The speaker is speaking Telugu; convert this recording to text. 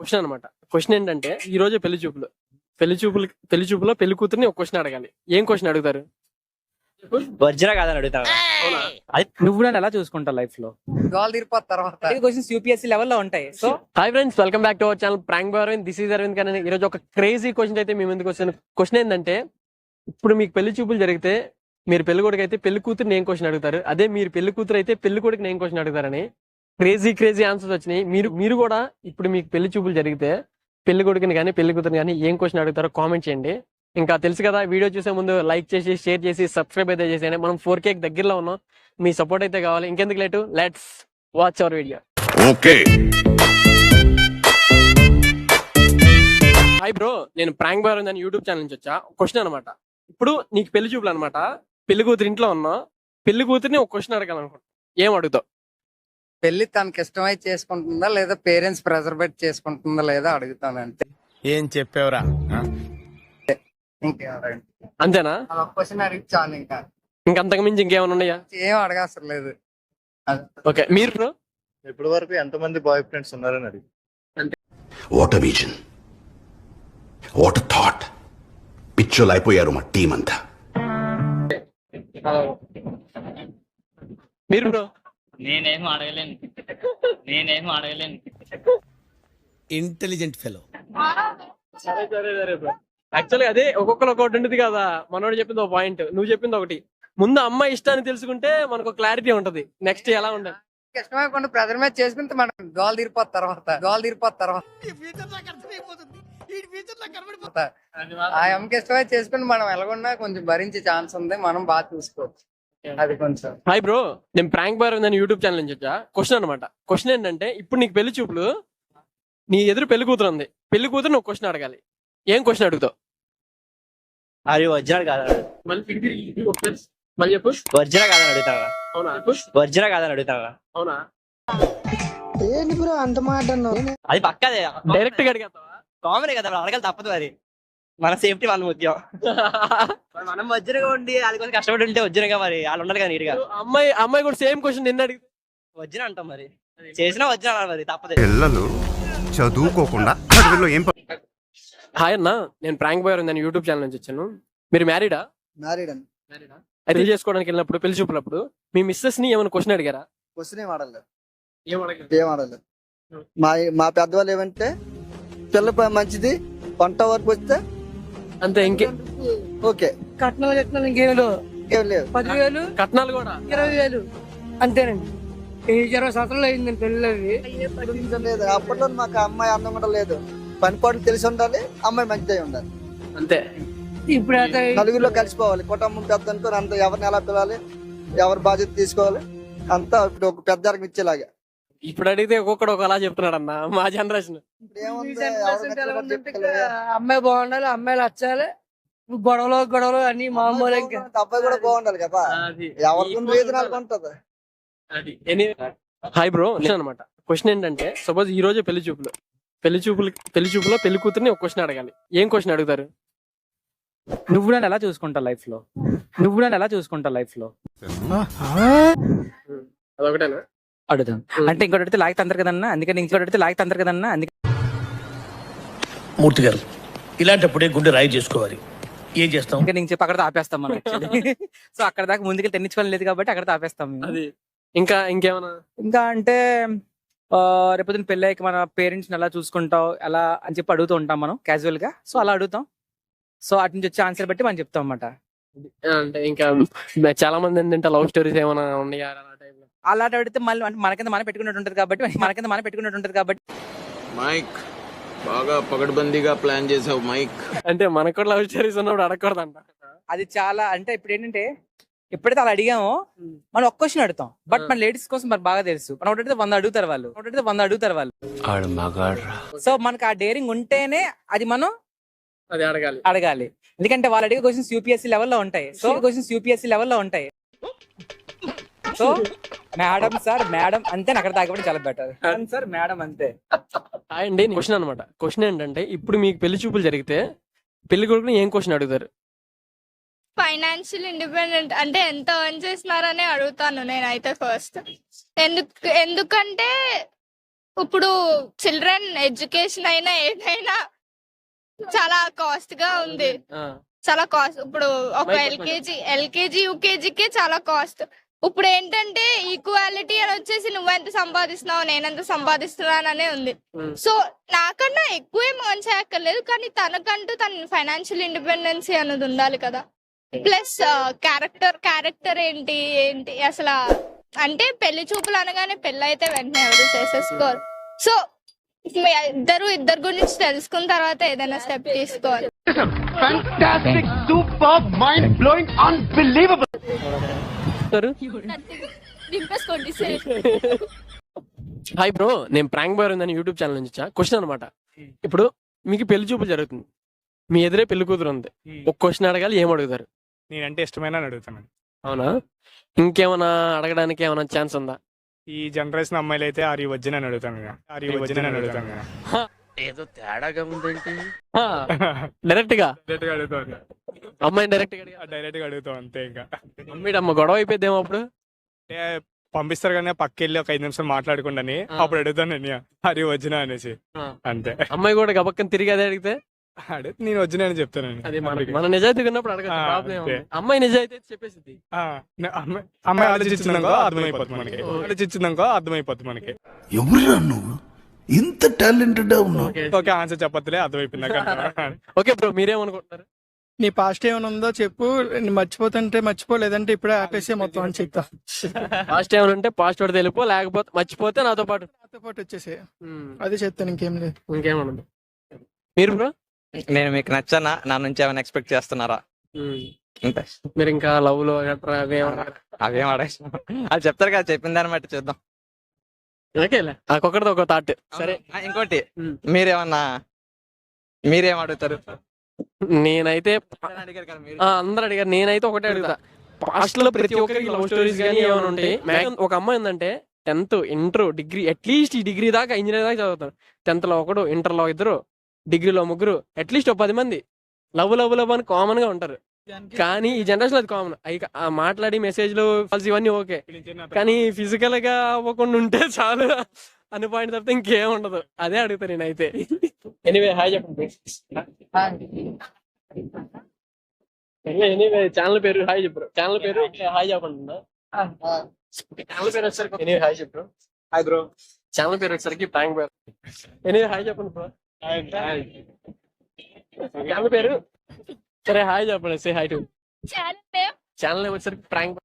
క్వశ్చన్ అనమాట క్వశ్చన్ ఏంటంటే ఈ రోజు పెళ్ళి చూపులు. పెళ్ళి చూపులు పెళ్ళి చూపులో పెళ్ళి కూతుర్ని ఒక క్వశ్చన్ అడగాలి. ఏం క్వశ్చన్ అడుగుతారు? వజ్రా కాదని అడుగుతావా? అది నువ్వు నన్ను ఎలా చూసుకుంటావు లైఫ్లో? గోల్ తీరిపోత తర్వాత. క్వశ్చన్స్ యూపీఎస్సీ లెవెల్లో ఉంటాయి. So hi friends welcome back to our channel prank bar this is Aravind కానీ ఈ రోజు ఒక క్రేజీ క్వశ్చన్ అయితే మీ ముందుకు వచ్చిన క్వశ్చన్ ఏంటంటే ఇప్పుడు మీకు పెళ్ళి చూపులు జరిగితే మీరు పెళ్ళి కొడుకు అయితే పెళ్ళి కూతురు ఏం క్వశ్చన్ అడుగుతారు? అదే మీరు పెళ్ళి కూతురు అయితే పెళ్ళి కొడుకు ఏం క్వశ్చన్ అడుగుతారని క్రేజీ క్రేజీ ఆన్సర్స్ వచ్చినాయి. మీరు మీరు కూడా ఇప్పుడు మీకు పెళ్ళి చూపులు జరిగితే పెళ్ళి కొడుకుని కానీ పెళ్ళి కూతురు కానీ ఏం క్వశ్చన్ అడుగుతారో కామెంట్ చేయండి. ఇంకా తెలుసు కదా వీడియో చూసే ముందు లైక్ చేసి షేర్ చేసి సబ్స్క్రైబ్ అయితే చేసేయండి. మనం ఫోర్ కేక్ దగ్గరలో ఉన్నాం. మీ సపోర్ట్ అయితే కావాలి. ఇంకెందుకు late? Let's watch our video okay hi bro నేను ప్రాంక్ బార్ అని యూట్యూబ్ ఛానల్ నుంచి వచ్చా. క్వశ్చన్ అనమాట ఇప్పుడు నీకు పెళ్ళి చూపులు అనమాట పెళ్ళి కూతురు ఇంట్లో ఉన్నా పెళ్ళి కూతురిని ఒక క్వశ్చన్ అడగాలనుకుంటా ఏం అడుగుతావు? పెళ్ళి తనకి ఇష్టమై చేసుకుంటుందా లేదా పేరెంట్స్ ప్రెజర్ పెట్టి చేసుకుంటుందా లేదా అడుగుతాను అంతే. ఏం చెప్పావురా? అంతేనా? క్వశ్చన్ అడిగి చాలు ఇంకా. ఇంకంతకు మించి ఇంకేమైనా ఉన్నాయా? ఏం అడగసరం లేదు ఓకే మీరు bro? ఇప్పటి వరకు ఎంతమంది బాయ్ ఫ్రెండ్స్ ఉన్నారని అడిగి వాట్ విజన్ వాట్ థాట్ పిచ్చోలు అయిపోయారు మా టీం అంతా. మీరు బ్రో? నేనేం అడగలేను. నేనేం అడగలేను. ఇంటెలిజెంట్ ఫెలో సరే సరే సరే బ్రో యాక్చువల్లీ అదే ఒక్కొక్కరు ఒకటి ఉంటుంది కదా మనోడు చెప్పింది ఒక పాయింట్ నువ్వు చెప్పింది ఒకటి. ముందు అమ్మాయి ఇష్టాన్ని తెలుసుకుంటే మనకు క్లారిటీ ఉంటది. నెక్స్ట్ ఎలా ఉండాలి? ఇష్టమై కొన్ని ప్రెజర్ మీద చేసుకుంటే మనం గోల్ తీరిపోత తర్వాత గోల్ తీరిపోత తర్వాత. ఆ అమ్మకి ఇష్టమై చేసుకుని మనం ఎలాగున్నా కొంచెం భరించే ఛాన్స్ ఉంది. మనం బాగా చూసుకోవచ్చు. హాయ్ బ్రో నేను ప్రాంక్ బార్ నేను యూట్యూబ్ ఛానల్ నుంచి వచ్చా? క్వశ్చన్ అనమాట క్వశ్చన్ ఏంటంటే ఇప్పుడు నీకు పెళ్ళి చూపులు నీ ఎదురు పెళ్ళి కూతురు ఉంది. పెళ్ళి కూతురు నువ్వు క్వశ్చన్ అడగాలి. ఏం క్వశ్చన్ అడుగుతావు? అది వజ్రా కాదని మళ్ళీ చెప్పు. వజ్రా కాదని అడుగుతావా? అవునా? వజ్రా కాదని అడుగుతావా? అవునా? అది పక్కదే. డైరెక్ట్గా అడిగేస్తావా? కామన్ కదా అడగాలి తప్పదు అది. మన సేఫ్టీ వాళ్ళ మరి మనం వజ్రగా ఉండి అది కొంచెం కష్టపడి ఉంటే వజ్రగా మరి వాళ్ళు ఉండాలి కదా నీట్గా. అమ్మాయి అమ్మాయి కూడా సేమ్ క్వశ్చన్ నిన్న అడిగితే వజ్రం అంటాం మరి. చేసినా వజ్రం అనాలి మరి తప్పదు. పిల్లలు చదువుకోకుండా ఏం హాయ్ అన్న నేను ప్రాంక్ బాయ్ నేను యూట్యూబ్ ఛానల్ నుంచి వచ్చాను. మీరు మ్యారీడా? మ్యారీడ్ అని పెళ్ళి చేసుకోవడానికి వెళ్ళినప్పుడు పెళ్ళి చూపులప్పుడు మీ మిస్సెస్ని ఏమైనా క్వశ్చన్ అడిగారా? క్వశ్చన్ ఏం ఆడలేదు ఏం ఆడలేదు మా మా పెద్దవాళ్ళు ఏమంటే పిల్ల మంచిది వంట వరకు వస్తే అంతే ఇంకే ఓకే. కట్నాలు కట్నాలు ఇంకేం లేవు. ఏం లేదు పదివేలు కట్నాలు కూడా? ఇరవై వేలు అంతేనండి. ఈ ఇరవై సంవత్సరాలు అయింది పెళ్ళి లేదు అప్పట్లో మాకు అమ్మాయి అందం కూడా లేదు. పని పాటలు తెలిసి ఉండాలి అమ్మాయి మంచిది ఉండాలి. అంతే. ఇప్పుడు అయితే నలుగురిలో కలిసిపోవాలి. కుటుంబం పెద్ద అనుకుని అంత ఎవరిని ఎలా పిలాలి ఎవరి బాధ్యత తీసుకోవాలి? అంతా ఇప్పుడు ఒక పెద్ద ఇచ్చేలాగా. ఇప్పుడు అడిగితే ఒక్కొక్కడు ఒకలా చెప్తున్నాడు అన్న మా జనరేషన్ అమ్మాయి బాగుండాలి అమ్మాయిలు వచ్చాలి గొడవలు గొడవలు అన్ని మామూలు అబ్బాయి కూడా బాగుండాలి కదా? ఎవరికి రీజనల్ ఉంటది హాయ్ బ్రో అనమాట క్వశ్చన్ ఏంటంటే సపోజ్ ఈ రోజు పెళ్ళి చూపులు. పెళ్ళి చూపులు పెళ్ళి చూపులో పెళ్ళి కూతుర్ని ఒక క్వశ్చన్ అడగాలి. ఏం క్వశ్చన్ అడుగుతారు? నువ్వు నన్ను ఎలా చూసుకుంటావు లైఫ్లో నువ్వు నన్ను ఎలా చూసుకుంటావు లైఫ్లో అదొకటేనా? అడుగుతాను అంటే ఇంకోటి అడిగితే లాగితే అందరు కదన్నా అందుకని ఇంకోటి అడిగితే లాగితే అందరు కదన్నా అందుకని మూర్తి గారు ఇలాంటప్పుడే గుండె రాయి చేసుకోవాలి. ఏం చేస్తాం? ఇంకా నేను చెప్పి అక్కడ ఆపేస్తాం మనం సో అక్కడ దాకా ముందుకెళ్ళి తెన్నించుకోవాలి లేదు కాబట్టి అక్కడ ఆపేస్తాం మేము. అది. ఇంకా ఇంకేమైనా ఇంకా అంటే ఆ, రేపొద్దున పెళ్ళి అయ్యాక మన పేరెంట్స్ ఎలా చూసుకుంటావు ఎలా అని చెప్పి అడుగుతూ ఉంటాం మనం క్యాజువల్గా. సో అలా అడుగుతాం. సో అటు నుంచి వచ్చే ఆన్సర్ బట్టి మనం చెప్తాం అన్నమాట. అంటే ఇంకా చాలా మంది ఏంటంటే లవ్ స్టోరీస్ ఏమైనా ఉన్నాయా? అలా type లో? అలా అడిగితే మళ్ళీ అంటే మనకింద మనం పెట్టుకున్నట్టు ఉంటుంది కాబట్టి మనకింద మనం పెట్టుకున్నట్టు ఉంటుంది కాబట్టి. మైక్ బాగా పగడ్బందీగా ప్లాన్ చేసావు మైక్. అంటే మనకు కూడా లవ్ స్టోరీస్ ఉన్నప్పుడు అడగకూడదంట. అది చాలా అంటే ఇప్పుడు ఏంటంటే ఎప్పుడైతే అలా అడిగామో మనం ఒక్క క్వశ్చన్ అడుగుతాం. బట్ మన లేడీస్ కోసం మరి బాగా తెలుసు. మనం ఒకటి వంద అడుగుతారు వాళ్ళు. ఒకటి వంద అడుగుతారు వాళ్ళు. సో మనకు ఆ డేరింగ్ ఉంటేనే అది మనం అది అడగాలి. అడగాలి. ఎందుకంటే వాళ్ళు అడిగే క్వశ్చన్స్ యూపీఎస్సీ లెవెల్లో ఉంటాయి. సో క్వశ్చన్స్ యూపీఎస్సీ లెవెల్లో ఉంటాయి. సో మేడం సార్ మేడం అంతే అక్కడ తాగడం చాలా బెటర్ సార్ మేడం అంతే. హాయ్ అండి క్వశ్చన్ అనమాట క్వశ్చన్ ఏంటంటే ఇప్పుడు మీకు పెళ్ళి చూపులు జరిగితే పెళ్ళి కొడుకుని ఏం క్వశ్చన్ అడుగుతారు? ఫైనాన్షియల్ ఇండిపెండెంట్ అంటే ఎంత ఎర్న్ చేస్తున్నారని అడుగుతాను నేనైతే ఫస్ట్ ఎందుకు ఎందుకంటే ఇప్పుడు చిల్డ్రన్ ఎడ్యుకేషన్ అయినా ఏదైనా చాలా కాస్ట్గా ఉంది. చాలా కాస్ట్ ఇప్పుడు ఒక ఎల్కేజీ ఎల్కేజీ యూకేజీకే చాలా కాస్ట్ ఇప్పుడు ఏంటంటే ఈక్వాలిటీ అని వచ్చేసి నువ్వెంత సంపాదిస్తున్నావు నేనెంత సంపాదిస్తున్నాననే ఉంది. సో నాకన్నా ఎక్కువేం ఎర్న్ చేయక్కర్లేదు కానీ తనకంటూ తన ఫైనాన్షియల్ ఇండిపెండెన్సీ అనేది ఉండాలి కదా. ప్లస్ క్యారెక్టర్ క్యారెక్టర్ ఏంటి ఏంటి అసలు అంటే పెళ్ళి చూపులు అనగానే పెళ్ళి అయితే వెంటనే ఎవరు చేసేసుకోరు. సో మీ ఇద్దరు ఇద్దరు గురించి తెలుసుకున్న తర్వాత ఏదైనా స్టెప్ తీసుకోవాలి. దింపేసుకోండి హాయ్ బ్రో నేను ప్రాంక్ బాయ్ ఉందని యూట్యూబ్ ఛానల్ నుంచి వచ్చా? క్వశ్చన్ అనమాట ఇప్పుడు మీకు పెళ్ళి చూపులు జరుగుతుంది. మీ ఎదురే పెళ్ళి కూతురు ఉంది. ఒక క్వశ్చన్ అడగాలి ఏం అడుగుతారు? నేనంటే ఇష్టమైన అడుగుతాను అవునా? ఇంకేమైనా అడగడానికి ఏమైనా ఛాన్స్ ఉందా? ఈ జనరేషన్ అమ్మాయిలు అయితే ఆరి వజ్జన అని అడుగుతాను ఆరి వజ్జన అని అడుగుతాను ఏదో తేడాగా ఉందేంటి? డైరెక్ట్గా. డైరెక్ట్గా అడుగుతాను. అమ్మాయిని డైరెక్ట్. డైరెక్ట్గా అడుగుతాం అంతే ఇంకా. అమ్మాయి అమ్మ గొడవ అయిపోద్దేమో అప్పుడు? అంటే పంపిస్తారు కానీ పక్కెళ్ళి ఒక ఐదు నిమిషాలు మాట్లాడుకుంటాని. ఆ. అప్పుడు అడుగుతాను నేను హరి వజ్జన అనేసి. అంతే. అమ్మాయి కూడా గబక్కని తిరిగి అదే అడిగితే? అడుగు నేను వజ్జన అని చెప్తాను అది మన మన నిజాయితీ ఉన్నప్పుడు అడగచ్చు. అమ్మాయి నిజాయితీ అయితే చెప్పేసింది అమ్మాయి అమ్మాయి ఆలోచించిందనుకో అర్థమైపోతుంది మనకి. ఆలోచించిందనుకో అర్థమైపోతుంది మనకి. ఎవరురా నువ్వు? ఇంత టాలెంటెడ్ ఉన్నావు. ఓకే. ఆన్సర్ చెప్పట్లే అర్థమైపోయింది నాకు. ఓకే బ్రో మీరేమనుకుంటున్నారు? నీ పాస్ట్ ఏమైనా ఉందో చెప్పు. నీ మర్చిపోతుంటే మర్చిపో లేదంటే ఇప్పుడే ఆపేసే మొత్తం అని చెప్తా. పాస్ట్ ఏమైనా ఉంటే పాస్ట్ వాడు తెలిపో లేకపోతే మర్చిపోతే నాతో పాటు. నాతో పాటు వచ్చేసే. ఉమ్, అది చెప్తాను ఇంకేం లేదు. ఇంకేమన్నా మీరు బ్రో నేను మీకు నచ్చనా? నా నుంచి ఏమైనా ఎక్స్పెక్ట్ చేస్తున్నారా? అంతే మీరు ఇంకా లవ్లో గట్రా అవి అడగ అది చెప్తారు కదా చెప్పిన దాన్ని బట్టి చూద్దాం. ఓకేలే. ఒక్కొక్కటిది ఒక థాట్ సరే. ఇంకోటి. ఉమ్. మీరేమన్నా మీరేం అడుగుతారు? నేనైతే అందరు అడిగారు. నేనైతే ఒకటే అడుగుతా. పాస్ట్లో ప్రతి ఒక్కరికి లవ్ స్టోరీస్ కానీ ఏమైనా ఉంటాయి? ఒక అమ్మాయి ఉందంటే tenth inter degree at least ఈ డిగ్రీ దాకా ఇంజనీర్ దాకా చదువుతారు. టెన్త్లో ఒకడు ఇంటర్లో ఇద్దరు డిగ్రీలో ముగ్గురు అట్లీస్ట్ ఒక పది మంది. లవ్ లవ్ లవ్ అని కామన్గా ఉంటారు. కానీ ఈ జనరేషన్ అది కామన్ అవి ఆ మాట్లాడి మెసేజ్లు కాల్స్ ఇవన్నీ ఓకే. కానీ ఫిజికల్గా అవ్వకుండా ఉంటే చాలు. అని పాయింట్ తప్పితే ఇంకేం ఉండదు. అదే అడుగుతా నేనైతే. ఎనీవే హాయ్ చెప్పండి. ఎనీవే ఛానల్ పేరు హాయ్ చెప్పరు ఛానల్ పేరు హాయ్ చెప్పండి ఛానల్ పేరు వచ్చేసరికి ఎనీవే హాయ్ చెప్పరు హాయ్ బ్రో ఛానల్ పేరు వచ్చేసరికి ప్రాంక్ పేరు ఎనీవే హాయ్ చెప్పండి బ్రో ఛానల్ పేరు? సరే హాయ్ చెప్పండి. Say hi to channel channel వచ్చేసరికి ప్రాంక్